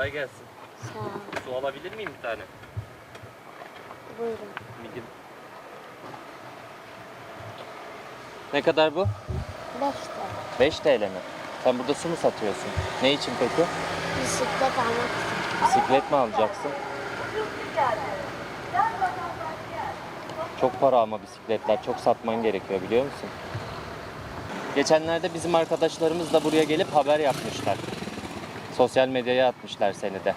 Kolay gelsin. Sağ ol. Su alabilir miyim bir tane? Buyurun. Midim. Ne kadar bu? 5 TL. 5 TL mi? Sen burada su mu satıyorsun? Ne için peki? Bisiklet almak için. Bisiklet mi alacaksın? Çok para ama bisikletler. Çok satman gerekiyor biliyor musun? Geçenlerde bizim arkadaşlarımız da buraya gelip haber yapmışlar. Sosyal medyaya atmışlar seni de.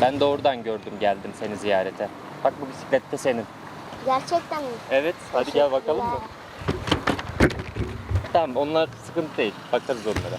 Ben de oradan gördüm geldim seni ziyarete. Bak bu bisiklet de senin. Gerçekten mi? Evet hadi gel bakalım mı? Tamam onlar sıkıntı değil. Bakarız onlara.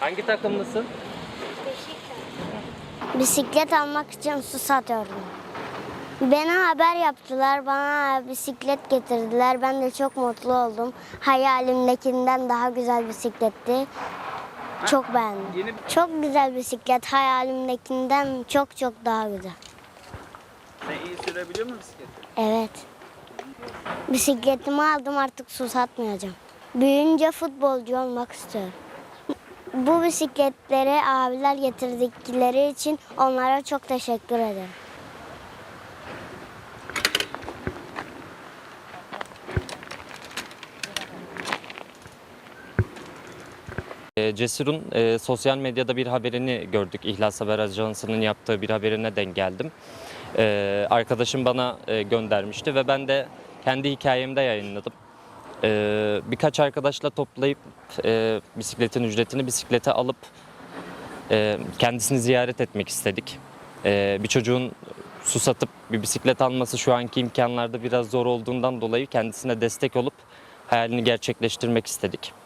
Hangi takımlısın? Bisiklet almak için su satıyordum. Bana haber yaptılar, bana bisiklet getirdiler. Ben de çok mutlu oldum. Hayalimdekinden daha güzel bisikletti. Çok beğendim. Yeni Çok güzel bisiklet, hayalimdekinden çok çok daha güzel. sen iyi sürebiliyor musun bisikleti? Evet. Bisikletimi aldım artık su satmayacağım. Büyüyünce futbolcu olmak istiyorum. Bu bisikletleri abiler getirdikleri için onlara çok teşekkür ederim. E, Cesur'un e, sosyal medyada bir haberini gördük. İhlas Haber Ajansı'nın yaptığı bir haberine denk geldim. E, arkadaşım bana e, göndermişti ve ben de kendi hikayemde yayınladım. E, birkaç arkadaşla toplayıp e, bisikletin ücretini bisiklete alıp e, kendisini ziyaret etmek istedik. E, bir çocuğun su satıp bir bisiklet alması şu anki imkanlarda biraz zor olduğundan dolayı kendisine destek olup hayalini gerçekleştirmek istedik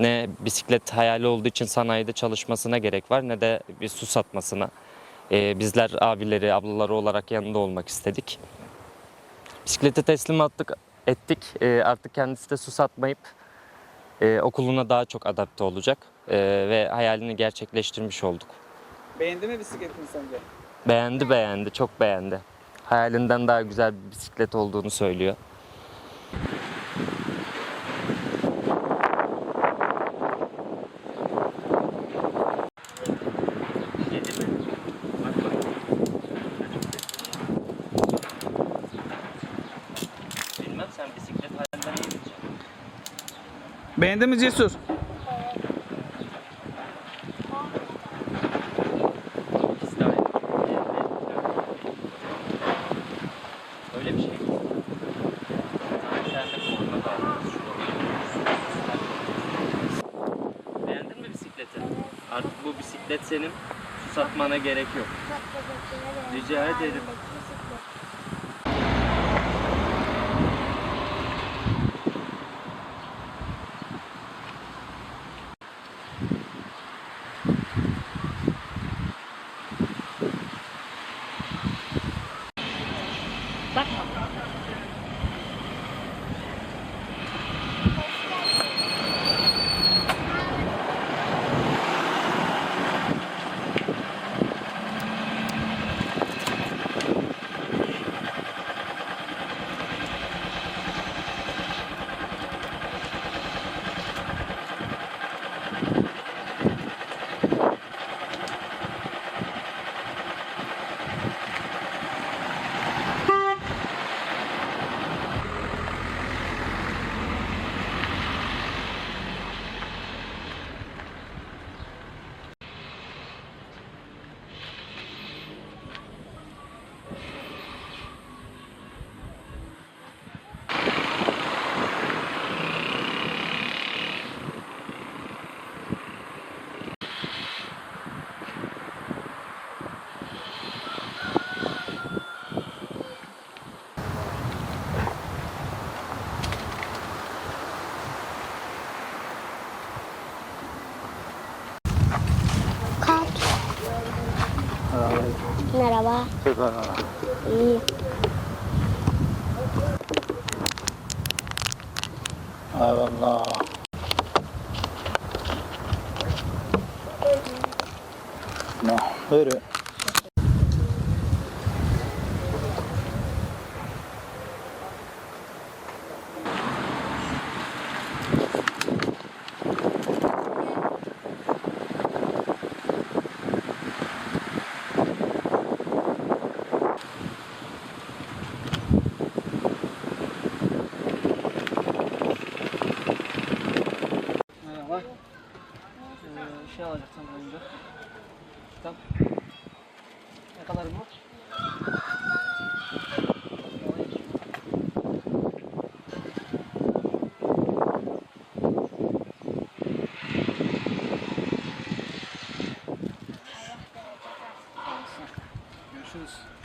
ne bisiklet hayali olduğu için sanayide çalışmasına gerek var ne de bir su satmasına. Ee, bizler abileri, ablaları olarak yanında olmak istedik. Bisikleti teslim attık, ettik. Ee, artık kendisi de su satmayıp e, okuluna daha çok adapte olacak Ee, ve hayalini gerçekleştirmiş olduk. Beğendi mi bisikletini sence? Beğendi beğendi, çok beğendi. Hayalinden daha güzel bir bisiklet olduğunu söylüyor. Bilmem sen bisiklet hayalleri yiyeceksin. Beğendi mi Cesur? Öyle bir şey. Beğendin mi bisikleti? Artık bu bisiklet senin. Su satmana gerek yok. Rica ederim. 나라 와. 제 가. 이. 알았 나. 나, 왜 이 래. Tam. Ne kadar bu? Görüşürüz.